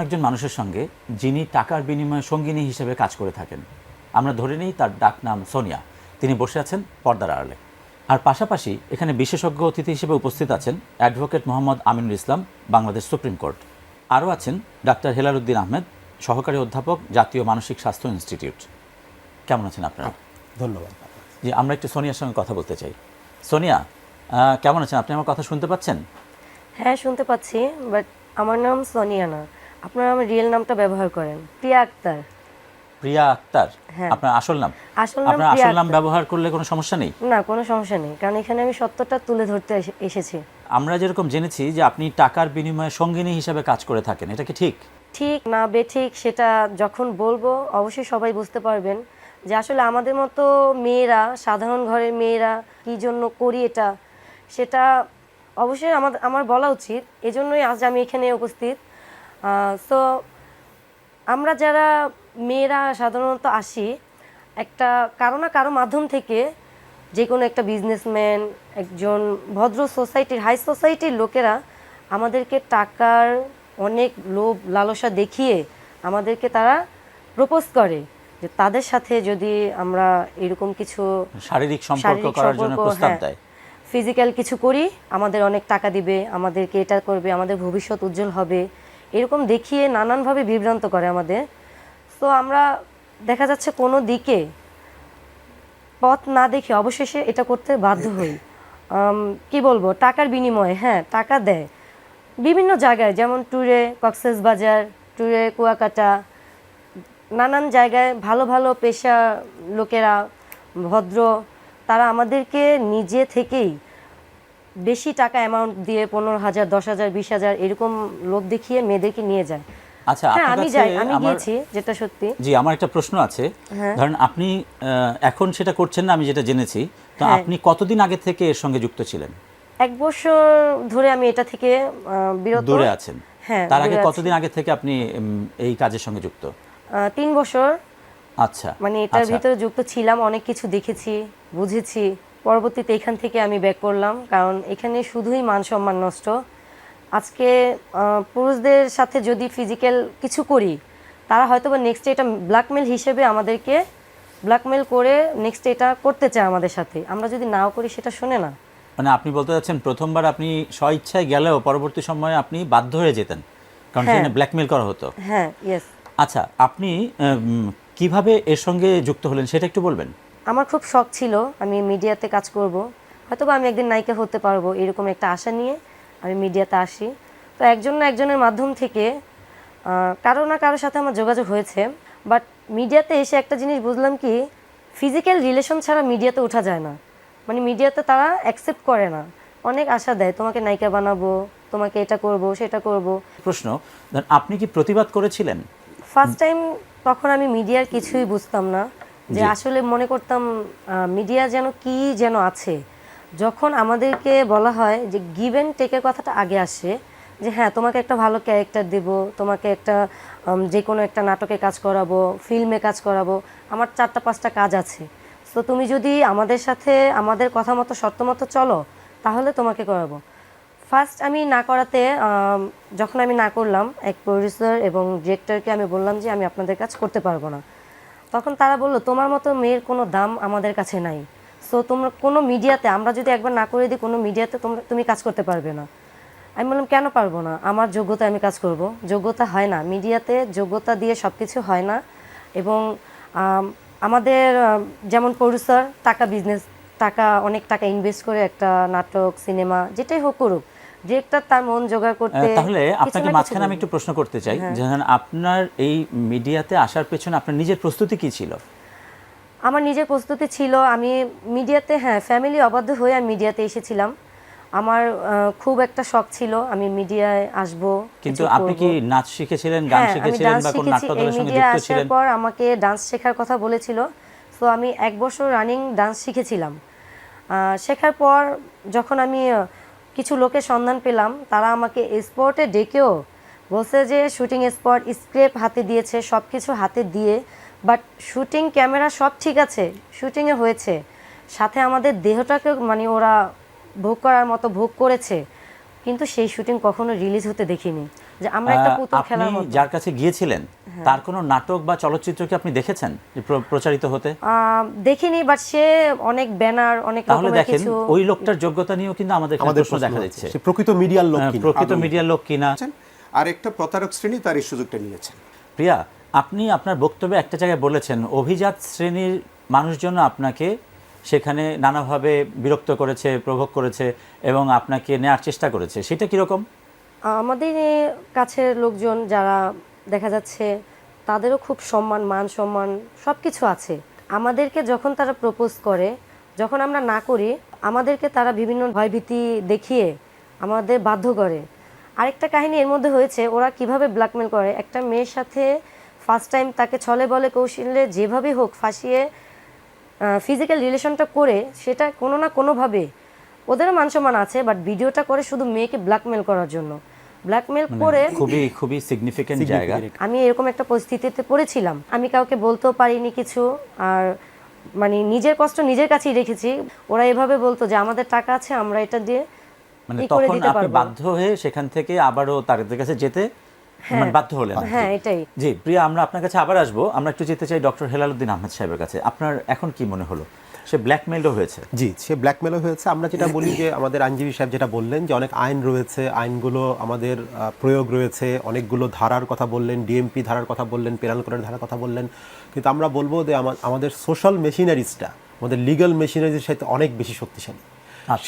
এমন একজন মানুষের সঙ্গে যিনি টাকার বিনিময়ে সঙ্গিনী হিসেবে কাজ করে থাকেন। আমরা ধরে নিই তার ডাক নাম সোনিয়া। তিনি বসে আছেন পর্দার আড়ালে। আর পাশাপাশি এখানে বিশেষজ্ঞ অতিথি হিসেবে উপস্থিত আছেন advocate Mohammad Aminul Islam Bangladesh supreme court. আরও আছেন ডাক্তার হেলালুদ্দিন আহমেদ সহকারী অধ্যাপক জাতীয় মানসিক স্বাস্থ্য ইনস্টিটিউট। কেমন আছেন আপনারা? ধন্যবাদ। জি আমরা একটু সোনিয়ার সঙ্গে কথা বলতে চাই। সোনিয়া কেমন আছেন? আপনি আমার কথা শুনতে পাচ্ছেন? হ্যাঁ শুনতে পাচ্ছি বাট আমার নাম সোনিয়া না। আপনারা আমার রিয়েল নামটা ব্যবহার করেন। প্রিয়া আক্তার। প্রিয়া আক্তার? হ্যাঁ। আপনার আসল নাম? আসল নাম আপনার আসল নাম ব্যবহার করলে কোনো সমস্যা নেই? না কোনো সমস্যা নেই। কারণ এখানে আমি সত্যটা তুলে ধরতে এসেছি। আমরা যেরকম জেনেছি যে আপনি টাকার বিনিময়ে সঙ্গিনী হিসেবে কাজ করে থাকেন এটা কি ঠিক? ঠিক না বেঠিক সেটা যখন বলব অবশ্যই সবাই বুঝতে পারবেন যে আসলে আমাদের মতো মেয়েরা সাধারণ ঘরের মেয়েরা কী জন্য করি এটা সেটা অবশ্যই আমার আমার বলা উচিত। এজন্যই আজ আমি এখানে উপস্থিত। সো আমরা যারা মেয়েরা সাধারণত আসি একটা কারও না কারও মাধ্যম থেকে যে কোনো একটা বিজনেসম্যান একজন ভদ্র সোসাইটির হাই সোসাইটির লোকেরা আমাদেরকে টাকার অনেক লোভ লালসা দেখিয়ে আমাদেরকে তারা প্রপোজ করে যে তাদের সাথে যদি আমরা এরকম কিছু শারীরিক সম্পর্ক করার জন্য প্রস্তাব হ্যাঁ। দেয় ফিজিক্যাল কিছু করি আমাদের অনেক টাকা দিবে আমাদেরকে এটা করবে আমাদের ভবিষ্যৎ উজ্জ্বল হবে এরকম দেখিয়ে নানানভাবে বিভ্রান্ত করে আমাদের। তো আমরা দেখা যাচ্ছে কোনো দিকে পথ না দেখে অবশেষে এটা করতে বাধ্য হই। কি বলব? টাকার বিনিময়ে হ্যাঁ টাকা দেয়। বিভিন্ন জায়গায়, যেমন ট্যুরে কক্সেস বাজার ট্যুরে কুয়াকাটা, নানান জায়গায় ভালো ভালো পেশা লোকেরা, ভদ্র, তারা আমাদেরকে নিজে থেকেই বেশি টাকা অ্যামাউন্ট দিয়ে পনেরো হাজার দশ হাজার বিশ হাজার এরকম লোভ দেখিয়ে মেয়েদেরকে নিয়ে যায়। আচ্ছা হ্যাঁ আমি যাই আমি গিয়েছি যেটা সত্যি। জি আমার একটা প্রশ্ন আছে। হ্যাঁ। ধরেন আপনি এখন সেটা করছেন না আমি যেটা জেনেছি। তো হ্যাঁ। আপনি কতদিন আগে থেকে এর সঙ্গে যুক্ত ছিলেন? এক বছর ধরে আমি এটা থেকে বিরত। দূরে আছেন। তার আগে কতদিন আগে থেকে আপনি এই কাজের সঙ্গে যুক্ত? তিন বছর। আচ্ছা মানে এটার আচ্ছা। ভিতরে যুক্ত ছিলাম অনেক কিছু দেখেছি বুঝেছি। পরবর্তীতে এখান থেকে আমি ব্যাক করলাম কারণ এখানে শুধুই মান সম্মান নষ্ট। আজকে পুরুষদের সাথে যদি ফিজিক্যাল কিছু করি তারা হয়তো বা নেক্সট এটা ব্ল্যাকমেল হিসেবে আমাদেরকে ব্ল্যাকমেল করে নেক্সট এটা করতে চায় আমাদের সাথে। আমরা যদি নাও করি সেটা শোনে না। মানে আপনি বলতে চাচ্ছেন প্রথমবার আপনি স্বইচ্ছায় গেলেও পরবর্তী সময়ে আপনি বাধ্য হয়ে যেতেন কারণ হ্যাঁ। সেখানে ব্ল্যাকমেল করা হতো। হ্যাঁ ইয়েস আচ্ছা আপনি কীভাবে এর সঙ্গে যুক্ত হলেন সেটা একটু বলবেন? আমার খুব শখ ছিল আমি মিডিয়াতে কাজ করব। হয়তো বা আমি একদিন নায়িকা হতে পারব এরকম একটা আশা নিয়ে আমি মিডিয়াতে আসি। তো একজন না একজনের মাধ্যম থেকে কারও না কারোর সাথে আমার যোগাযোগ হয়েছে। বাট মিডিয়াতে এসে একটা জিনিস বুঝলাম কি ফিজিক্যাল রিলেশন ছাড়া মিডিয়াতে ওঠা যায় না। মানে মিডিয়াতে তারা অ্যাকসেপ্ট করে না। অনেক আশা দেয় তোমাকে নায়িকা বানাবো তোমাকে এটা করব সেটা করব। প্রশ্ন আপনি কি প্রতিবাদ করেছিলেন? ফার্স্ট টাইম তখন আমি মিডিয়ার কিছুই বুঝতাম না। যে আসলে মনে করতাম মিডিয়া যেন কি যেন আছে। যখন আমাদেরকে বলা হয় যে গিভ অ্যান্ড টেকের কথাটা আগে আসে, যে হ্যাঁ তোমাকে একটা ভালো ক্যারেক্টার দেব, তোমাকে একটা যে কোনো একটা নাটকে কাজ করাবো ফিল্মে কাজ করাবো, আমার চারটা, পাঁচটা কাজ আছে। তো তুমি যদি আমাদের সাথে আমাদের কথা মতো, শর্ত মতো চলো, তাহলে তোমাকে করাবো। ফার্স্ট আমি না করাতে যখন আমি না করলাম, এক প্রডিউসার এবং ডিরেক্টরকে আমি বললাম যে আমি আপনাদের কাজ করতে পারব না। তখন তারা বলল, তোমার মতো মেয়ের কোনো দাম আমাদের কাছে নাই। সো তোমরা কোনো মিডিয়াতে, আমরা যদি একবার না করে দিই, কোনো মিডিয়াতে তোমরা তুমি কাজ করতে পারবে না। আমি বললাম, কেন পারব না? আমার যোগ্যতা আমি কাজ করব। যোগ্যতা হয় না। মিডিয়াতে যোগ্যতা দিয়ে সব কিছু হয় না। এবং আমাদের যেমন প্রডিউসার, টাকা বিজনেস টাকা, অনেক টাকা ইনভেস্ট করে একটা নাটক, সিনেমা, যেটাই হোক করুক ডিরেক্টর তার মন জোগাড় করতে তাহলে আপনাকে মাঝখানে আমি একটু প্রশ্ন করতে চাই যে ধরেন আপনার এই মিডিয়াতে আসার পেছনে আপনার নিজের প্রস্তুতি কি ছিল? আমার নিজের প্রস্তুতি ছিল আমি মিডিয়াতে হ্যাঁ ফ্যামিলি অবাধ্য হয়ে আমি মিডিয়াতে এসেছিলাম। আমার খুব একটা শখ ছিল আমি মিডিয়ায় আসব কিন্তু আপনি কি নাচ শিখেছিলেন গান হ্যাঁ শিখেছিলেন বা কোন দলের সঙ্গে যুক্ত আসার ছিলেন? পর আমাকে ডান্স শেখার কথা বলেছিল। তো আমি এক বছর রানিং ডান্স শিখেছিলাম। আহ, শেখার পর যখন আমি কিছু লোকের সন্ধান পেলাম। তারা আমাকে স্পটে ডেকেও বলছে যে শুটিং স্পট স্ক্রেপ হাতে দিয়েছে সব কিছু হাতে দিয়ে বাট শুটিং ক্যামেরা সব ঠিক আছে শুটিংয়ে হয়েছে। সাথে আমাদের দেহটাকে মানে ওরা ভোগ করার মতো ভোগ করেছে। কিন্তু সেই শুটিং কখনো রিলিজ হতে দেখিনি। যে আমরা একটা পুতুল খেলার মতো। যার কাছে গিয়েছিলেন তার কোনো নাটক বা চলচ্চিত্র কি আপনি দেখেছেন? প্রচারিত হতে? দেখিনি বাট সে অনেক ব্যানার অনেক তাহলে দেখেন ওই লোকটার যোগ্যতা নিয়েও কিন্তু আমাদের আমাদের প্রশ্ন দেখা সে প্রকৃত মিডিয়ার লোক কিনা? প্রকৃত মিডিয়ার লোক কিনা? আর একটা প্রতারক শ্রেণি তার এই সুযোগটা নিয়েছেন। প্রিয়া আপনি আপনার বক্তব্যে একটা জায়গায় বলেছেন অভিজাত শ্রেণির মানুষজন আপনাকে সেখানে নানাভাবে বিরক্ত করেছে প্রভোগ করেছে এবং আপনাকে নেওয়ার চেষ্টা করেছে। সেটা কীরকম? আমাদের কাছের লোকজন যারা দেখা যাচ্ছে তাদেরও খুব সম্মান, মান সম্মান সব কিছু আছে। আমাদেরকে যখন তারা প্রপোজ করে, যখন আমরা না করি, আমাদেরকে তারা বিভিন্ন ভয়ভীতি দেখিয়ে আমাদের বাধ্য করে। আরেকটা কাহিনী এর মধ্যে হয়েছে, ওরা কীভাবে ব্ল্যাকমেল করে? একটা মেয়ের সাথে ফার্স্ট টাইম তাকে ছলে বলে কৌশলে যেভাবে হোক ফাঁসিয়ে ফিজিক্যাল রিলেশনটা করে, সেটা কোনো না কোনোভাবে ওদেরও মান সম্মান আছে বাট ভিডিওটা করে শুধু মেয়েকে ব্ল্যাকমেল করার জন্য। ব্ল্যাকমেল করে খুবই খুবই সিগনিফিকেন্ট জায়গা। আমি এরকম একটা পরিস্থিতিতে পড়েছিলাম। আমি কাউকে বলতেও পারিনি কিছু আর মানে নিজের কষ্ট নিজের কাছেই রেখেছি। ওরা এভাবে বলতো যে আমাদের টাকা আছে আমরা এটা দিয়ে মানে তখন আপনি বাধ্য হয়ে সেখান থেকে আবারও তাদের কাছে যেতে মানে বাধ্য হলেন হ্যাঁ এটাই। জি প্রিয়া আমরা আপনার কাছে আবার আসব। আমরা একটু যেতে চাই ডক্টর হেলালুদ্দিন আহমেদ সাহেবের কাছে। আপনার এখন কি মনে হলো? সে ব্ল্যাকমেলও হয়েছে। জি সে ব্ল্যাকমেলও হয়েছে। আমরা যেটা বলি যে আমাদের আইনজীবী সাহেব যেটা বললেন যে অনেক আইন রয়েছে আইনগুলো আমাদের প্রয়োগ রয়েছে অনেকগুলো ধারার কথা বললেন ডিএমপি ধারার কথা বললেন পেনাল কোডের ধারার কথা বললেন। কিন্তু আমরা বলব যে আমাদের সোশ্যাল মেশিনারিজটা আমাদের লিগাল মেশিনারিজের সাথে অনেক বেশি শক্তিশালী।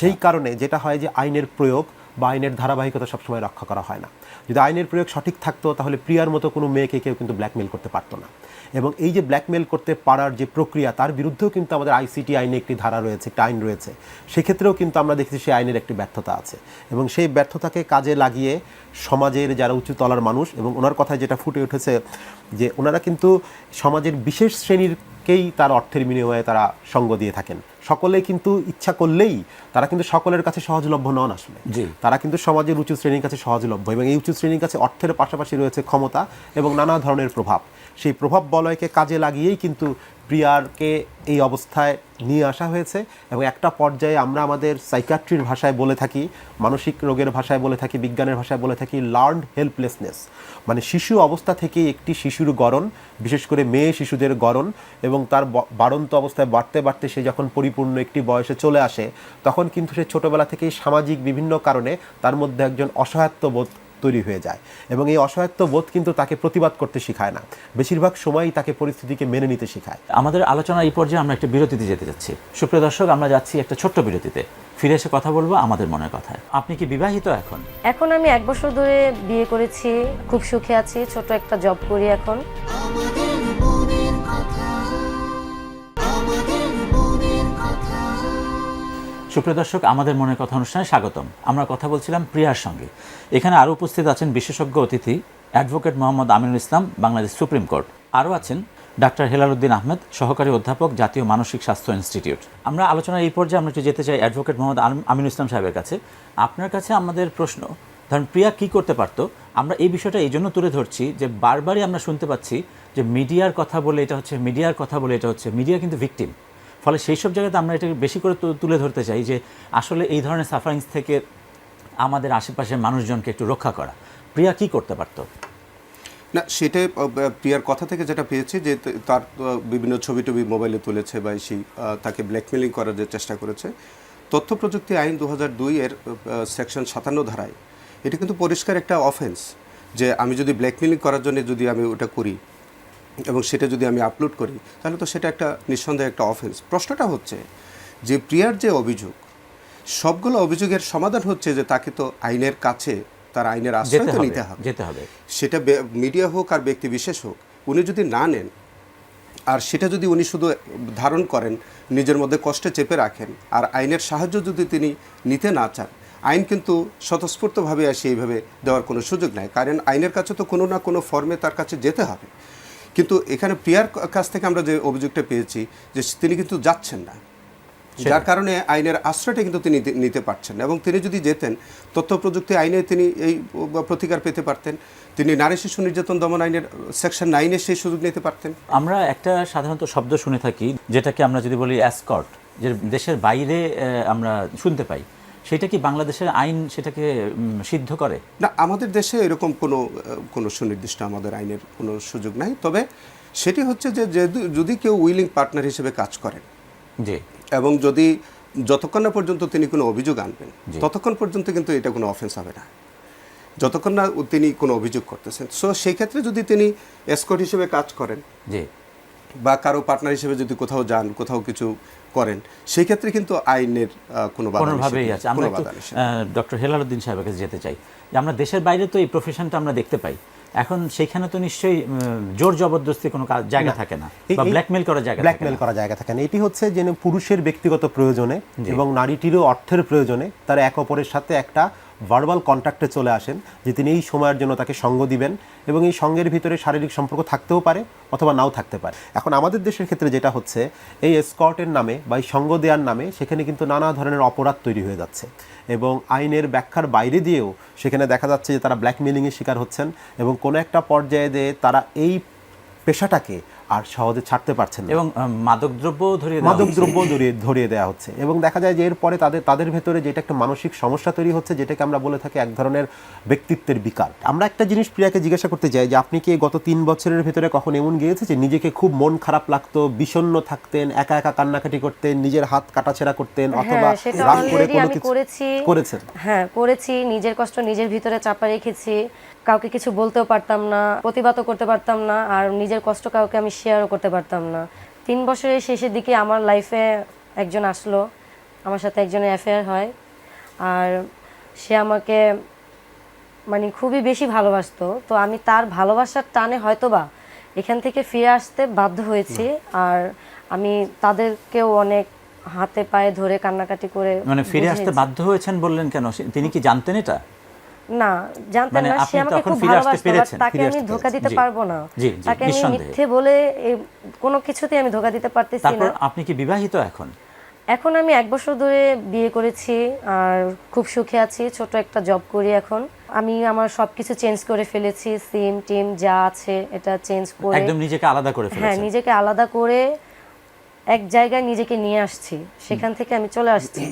সেই কারণে যেটা হয় যে আইনের প্রয়োগ বা আইনের ধারাবাহিকতা সবসময় রক্ষা করা হয় না। যদি আইনের প্রয়োগ সঠিক থাকতো, তাহলে প্রিয়ার মতো কোনো মেয়েকে কেউ কিন্তু ব্ল্যাকমেল করতে পারতো না। এবং এই যে ব্ল্যাকমেল করতে পারার যে প্রক্রিয়া, তার বিরুদ্ধেও কিন্তু আমাদের আইসিটি আইনে একটি ধারা রয়েছে, একটা আইন রয়েছে। সেক্ষেত্রেও কিন্তু আমরা দেখেছি সেই আইনের একটি ব্যর্থতা আছে। এবং সেই ব্যর্থতাকে কাজে লাগিয়ে সমাজের যারা উঁচু তলার মানুষ, এবং ওনার কথায় যেটা ফুটে উঠেছে যে, ওনারা কিন্তু সমাজের বিশেষ শ্রেণীরকেই তার অর্থের বিনিময়ে তারা সঙ্গ দিয়ে থাকেন। সকলে কিন্তু ইচ্ছা করলেই তারা কিন্তু সকলের কাছে সহজলভ্য নন আসলে। জি। তারা কিন্তু সমাজের উঁচু শ্রেণির কাছে সহজলভ্য এবং এই উঁচু শ্রেণির কাছে অর্থের পাশাপাশি রয়েছে ক্ষমতা এবং নানা ধরনের প্রভাব। সেই প্রভাব বলয়কে কাজে লাগিয়েই কিন্তু প্রিয়ারকে এই অবস্থায় নিয়ে আসা হয়েছে এবং একটা পর্যায়ে আমরা আমাদের সাইকাট্রির ভাষায় বলে থাকি, মানসিক রোগের ভাষায় বলে থাকি, বিজ্ঞানের ভাষায় বলে থাকি লার্নড হেল্পলেসনেস মানে শিশু অবস্থা থেকেই একটি শিশুর গড়ন, বিশেষ করে মেয়ে শিশুদের গড়ন এবং তার বাড়ন্ত অবস্থায় বাড়তে বাড়তে সে যখন পরিপূর্ণ একটি বয়সে চলে আসে, তখন কিন্তু সে ছোটবেলা থেকেই সামাজিক বিভিন্ন কারণে তার মধ্যে একজন অসহায়ত্ব বোধ তৈরি হয়ে যায় এবং এই অসহায়ত্ব বোধ কিন্তু তাকে প্রতিবাদ করতে শেখায় না। বেশিরভাগ সময়ই তাকে পরিস্থিতিকে মেনে নিতে শেখায়। আমাদের আলোচনা এই পর্যায়ে আমরা একটা বিরতিতে যেতে যাচ্ছি। সুপ্রিয় দর্শক আমরা যাচ্ছি একটা ছোট্ট বিরতিতে। ফিরে এসে কথা বলব আমাদের মনের কথায়। আপনি কি বিবাহিত এখন? এখন আমি এক বছর ধরে বিয়ে করেছি খুব সুখে আছি ছোট একটা জব করি এখন। আমাদের সুপ্রিয় দর্শক, আমাদের মনের কথা অনুষ্ঠানে স্বাগতম। আমরা কথা বলছিলাম প্রিয়ার সঙ্গে। এখানে আরও উপস্থিত আছেন বিশেষজ্ঞ অতিথি advocate Mohammad Aminul Islam, Bangladesh supreme court. আরও আছেন ডাক্তার হেলালুদ্দিন আহমেদ, সহকারী অধ্যাপক, জাতীয় মানসিক স্বাস্থ্য ইনস্টিটিউট। আমরা আলোচনার এই পর্যায়ে আমরা একটু যেতে চাই অ্যাডভোকেট মোহাম্মদ আম- আমিনুল ইসলাম সাহেবের কাছে। আপনার কাছে আমাদের প্রশ্ন, ধরেন প্রিয়া কি করতে পারতো? আমরা এই বিষয়টা এই জন্য তুলে ধরছি যে বারবারই আমরা শুনতে পাচ্ছি যে মিডিয়ার কথা বলে এটা হচ্ছে, মিডিয়ার কথা বলে এটা হচ্ছে, মিডিয়া কিন্তু ভিকটিম। ফলে সেই সব জায়গাতে আমরা এটাকে বেশি করে তুলে ধরতে চাই যে আসলে এই ধরনের সাফারিংস থেকে আমাদের আশেপাশের মানুষজনকে একটু রক্ষা করা। প্রিয়া কি করতে পারত? না সেটাই প্রিয়ার কথা থেকে যেটা পেয়েছি যে তার বিভিন্ন ছবি টবি মোবাইলে তুলেছে বা সেই তাকে ব্ল্যাকমেলিং করার যে চেষ্টা করেছে। তথ্য প্রযুক্তি আইন দু এর সেকশন সাতান্ন ধারায় এটা কিন্তু পরিষ্কার একটা অফেন্স যে আমি যদি ব্ল্যাকমেলিং করার জন্য যদি আমি ওটা করি এবং সেটা যদি আমি আপলোড করি তাহলে তো সেটা একটা নিঃসন্দেহে একটা অফেন্স প্রশ্নটা হচ্ছে যে প্রিয়ার যে অভিযোগ সবগুলো অভিযোগের সমাধান হচ্ছে যে তাকে তো আইনের কাছে তার আইনের আশ্রয় তো নিতে হবে। যেতে হবে। সেটা মিডিয়া হোক আর ব্যক্তি বিশেষ হোক উনি যদি না নেন আর সেটা যদি উনি শুধু ধারণ করেন নিজের মধ্যে কষ্টে চেপে রাখেন আর আইনের সাহায্য যদি তিনি নিতে না চান আইন কিন্তু স্বতঃস্ফূর্তভাবে আসে এইভাবে দেওয়ার কোনো সুযোগ নাই। কারণ আইনের কাছে তো কোনো না কোনো ফর্মে তার কাছে যেতে হবে। কিন্তু এখানে প্রিয়ার কাছ থেকে আমরা যে অভিযোগটা পেয়েছি যে তিনি কিন্তু যাচ্ছেন না। যার কারণে আইনের আশ্রয়টা কিন্তু তিনি নিতে পারছেন এবং তিনি যদি যেতেন তথ্য প্রযুক্তি আইনে তিনি এই প্রতিকার পেতে পারতেন। তিনি নারী শিশু নির্যাতন দমন আইনের সেকশন নাইনে সেই সুযোগ নিতে পারতেন। আমরা একটা সাধারণত শব্দ শুনে থাকি যেটাকে আমরা যদি বলি অ্যাসকট যে দেশের বাইরে আমরা শুনতে পাই। সেটা কি বাংলাদেশের আইন সেটাকে সিদ্ধ করে? না আমাদের দেশে এরকম কোনো কোনো সুনির্দিষ্ট আমাদের আইনের কোনো সুযোগ নাই। তবে সেটি হচ্ছে যে যদি- কেউ উইলিং পার্টনার হিসেবে কাজ করেন জি। এবং যদি যতক্ষণ না পর্যন্ত তিনি কোনো অভিযোগ আনবেন। ততক্ষণ পর্যন্ত কিন্তু এটা কোনো অফেন্স হবে না। যতক্ষণ না তিনি কোনো অভিযোগ করতেছেন। সো সেই ক্ষেত্রে যদি তিনি এসকর্ট হিসেবে কাজ করেন জি। বা কারও পার্টনার হিসেবে যদি কোথাও যান কোথাও কিছু করেন সেই ক্ষেত্রে কিন্তু আইনের কোনো কোনোভাবেই আছে। আমরা ডক্টর হেলালুদ্দিন সাহেবের কাছে যেতে চাই। যে আমরা দেশের বাইরে তো এই প্রফেশনটা আমরা দেখতে পাই। এখন সেখানে তো নিশ্চয়ই জোর জবরদস্তি কোনো জায়গা থাকে না। বা ব্ল্যাকমেল করার জায়গা থাকে ব্ল্যাকমেল না। করা জায়গা থাকে না। এটি হচ্ছে যে পুরুষের ব্যক্তিগত প্রয়োজনে এবং নারীটিরও অর্থের প্রয়োজনে তারা এক অপরের সাথে একটা ভার্বাল কন্ট্যাক্টে চলে আসেন, যে তিনি এই সময়ের জন্য তাকে সঙ্গ দিবেন এবং এই সঙ্গের ভিতরে শারীরিক সম্পর্ক থাকতেও পারে অথবা নাও থাকতে পারে। এখন আমাদের দেশের ক্ষেত্রে যেটা হচ্ছে, এই স্কটের নামে বা এই সঙ্গ দেওয়ার নামে সেখানে কিন্তু নানা ধরনের অপরাধ তৈরি হয়ে যাচ্ছে এবং আইনের ব্যাখ্যার বাইরে দিয়েও সেখানে দেখা যাচ্ছে যে তারা ব্ল্যাকমেলিংয়ের শিকার হচ্ছেন এবং কোনো একটা পর্যায়ে দিয়ে তারা এই পেশাটাকে আর সহজে ছাড়তে পারছেন এবং মাদকদ্রব্য ধরিয়ে দেওয়া মাদক হচ্ছে। ধরিয়ে ধরিয়ে দেওয়া হচ্ছে। এবং দেখা যায় যে এরপরে তাদের তাদের ভেতরে যেটা একটা মানসিক সমস্যা তৈরি হচ্ছে যেটাকে আমরা বলে থাকি এক ধরনের ব্যক্তিত্বের বিকার। আমরা একটা জিনিস প্রিয়াকে জিজ্ঞাসা করতে চাই যে আপনি কি গত তিন বছরের ভেতরে কখন এমন গিয়েছে যে নিজেকে খুব মন খারাপ লাগতো বিষণ্ণ থাকতেন একা একা কান্নাকাটি করতেন নিজের হাত কাটাছেড়া করতেন অথবা হ্যাঁ রাগ করে কোনো কিছু করেছি। করেছেন? হ্যাঁ করেছি। নিজের কষ্ট নিজের ভিতরে চাপা রেখেছি। কাউকে কিছু বলতেও পারতাম না প্রতিবাদও করতে পারতাম না আর নিজের কষ্ট কাউকে আমি শেয়ারও করতে পারতাম না। তিন বছরের শেষের দিকে আমার লাইফে একজন আসলো আমার সাথে একজনের অ্যাফেয়ার হয় আর সে আমাকে মানে খুবই বেশি ভালোবাসতো। তো আমি তার ভালোবাসার টানে হয়তোবা এখান থেকে ফিরে আসতে বাধ্য হয়েছি আর আমি তাদেরকেও অনেক হাতে পায়ে ধরে কান্নাকাটি করে মানে ফিরে আসতে বাধ্য হয়েছেন বললেন কেন? তিনি কি জানতেন এটা? না জানতেন মানে না সে আমাকে খুব ভালোবাসতো তাকে আমি ধোকা দিতে পারব না। তাকে আমি মিথ্যে বলে কোনো কিছুতেই আমি ধোকা দিতে পারতেছি তারপর না আপনি কি বিবাহিত এখন? এখন আমি এক বছর ধরে বিয়ে করেছি আর খুব সুখে আছি ছোট একটা জব করি এখন। আমি আমার সবকিছু চেঞ্জ করে ফেলেছি সিম টিম যা আছে এটা চেঞ্জ করে একদম নিজেকে আলাদা করে হ্যাঁ নিজেকে আলাদা করে এক জায়গায় নিজেকে নিয়ে আসছি। সেখান থেকে আমি চলে আসছি।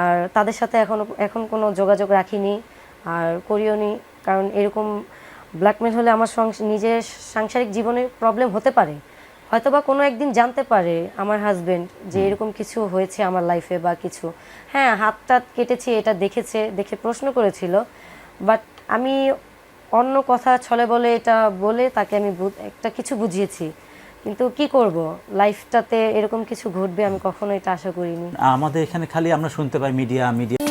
আর তাদের সাথে এখনও এখন কোনো যোগাযোগ রাখিনি। আর করিও নি কারণ এরকম ব্ল্যাকমেল হলে আমার নিজের সাংসারিক জীবনে প্রবলেম হতে পারে। হয়তো বা কোনো একদিন জানতে পারে আমার হাজবেন্ড যে এরকম কিছু হয়েছে আমার লাইফে বা কিছু। হ্যাঁ হাত টাত কেটেছি এটা দেখেছে দেখে প্রশ্ন করেছিল বাট আমি অন্য কথা ছলে বলে এটা বলে তাকে আমি একটা কিছু বুঝিয়েছি। কিন্তু কি করব? লাইফটাতে এরকম কিছু ঘটবে আমি কখনো এটা আশা করিনি। আমাদের এখানে খালি আমরা শুনতে পাই মিডিয়া মিডিয়া